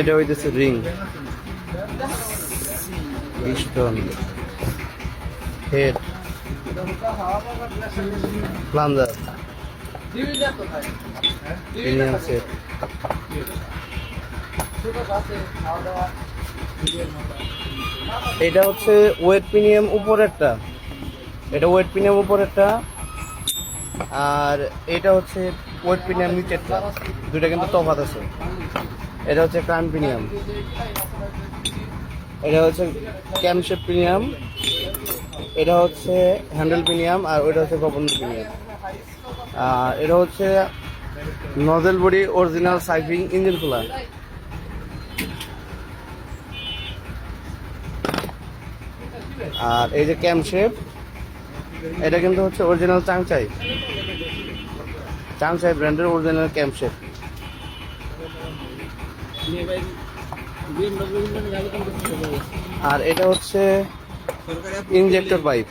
এটা হইতেছে ring piston. Head. Plunger premium set. এটা হচ্ছে ওয়েট প্রিমিয়াম উপরেরটা। এটা ওয়েট প্রিমিয়াম উপরেরটা। আর এটা হচ্ছে ওয়েট প্রিমিয়াম নিচেরটা দুইটা কিন্তু তফাত আছে। এটা হচ্ছে ক্রাইম প্রিমিয়াম এটা হচ্ছে ক্যামশেপ প্রিমিয়াম এটা হচ্ছে হ্যান্ডেল প্রিমিয়াম আর ওইটা হচ্ছে গভর্নর প্রিমিয়াম আর এটা হচ্ছে নজেল বডি অরিজিনাল সাইফিং ইঞ্জিন খোলা আর এই যে ক্যামশেপ এটা কিন্তু হচ্ছে অরিজিনাল চাংচাই চাংচাই ব্র্যান্ডের অরিজিনাল ক্যামশেপ আর এটা হচ্ছে ইনজেক্টর পাইপ